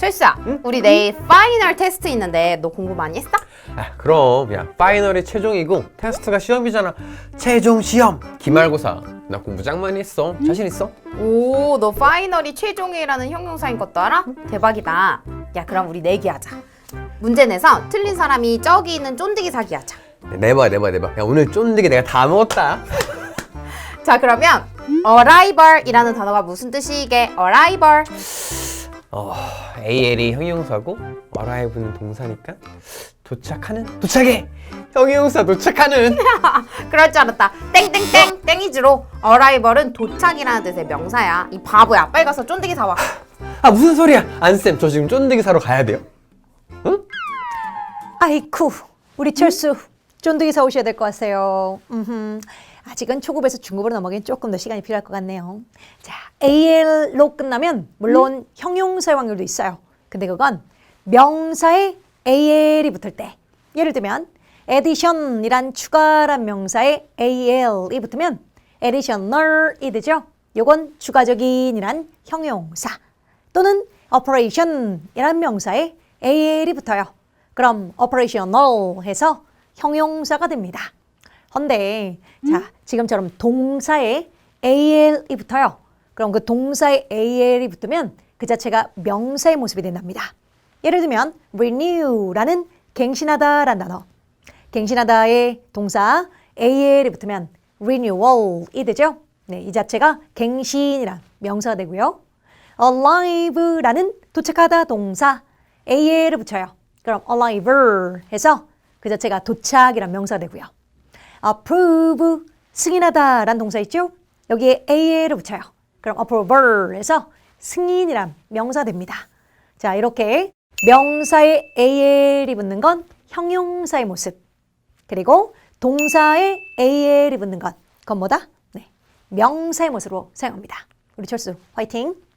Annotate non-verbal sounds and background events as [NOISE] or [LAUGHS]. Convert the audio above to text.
철수야, 우리 내일 파이널 테스트 있는데 너 공부 많이 했어? 아, 그럼 야 파이널이 최종이고 테스트가 시험이잖아. 최종 시험 기말고사. 나 공부 짱 많이 했어. 자신 있어? 오, 너 파이널이 최종이라는 형용사인 것도 알아? 대박이다. 야, 그럼 우리 내기하자. 문제 내서 틀린 사람이 저기 있는 쫀디기 사기 하자. 내봐 내봐 내봐. 야 오늘 쫀득이 내가 다 먹었다. 자, 그러면 arrival이라는 단어가 무슨 뜻이게? arrival. 어, AL이 형용사고 arrive는 동사니까 도착하는 도착해. 형용사 도착하는. [LAUGHS] 그럴 줄 알았다. 땡땡땡 땡이지로 arrival은 도착이라는 뜻의 명사야. 이 바보야. 빨리 가서 쫀디기 사와. 아 무슨 소리야? 안쌤 저 지금 쫀득이 사러 가야 돼요? 응? 아이쿠 우리 철수 쫀득이 사오셔야 될 것 같아요. 음흠. 아직은 초급에서 중급으로 넘어가긴 조금 더 시간이 필요할 것 같네요. 자, AL로 끝나면 물론 형용사의 확률도 있어요. 근데 그건 명사에 AL이 붙을 때. 예를 들면 addition이란 추가란 명사에 AL이 붙으면 additional이 되죠. 요건 추가적인이란 형용사. 또는 operation이란 명사에 AL이 붙어요. 그럼 operational 해서 형용사가 됩니다. 헌데 자 지금처럼 동사에 AL이 붙어요. 그럼 그 동사에 AL이 붙으면 그 자체가 명사의 모습이 된답니다. 예를 들면 renew라는 갱신하다라는 단어. 갱신하다의 동사 AL이 붙으면 renewal이 되죠. 네, 이 자체가 갱신이란 명사가 되고요. alive라는 도착하다 동사 AL을 붙여요. 그럼 arrival 해서 그 자체가 도착이란 명사가 되고요. Approve 승인하다라는 동사 있죠? 여기에 AL을 붙여요. 그럼 approval 해서 승인이란 명사 됩니다. 자, 이렇게 명사에 AL이 붙는 건 형용사의 모습. 그리고 동사에 AL이 붙는 건, 그건 뭐다? 네. 명사의 모습으로 사용합니다. 우리 철수, 화이팅!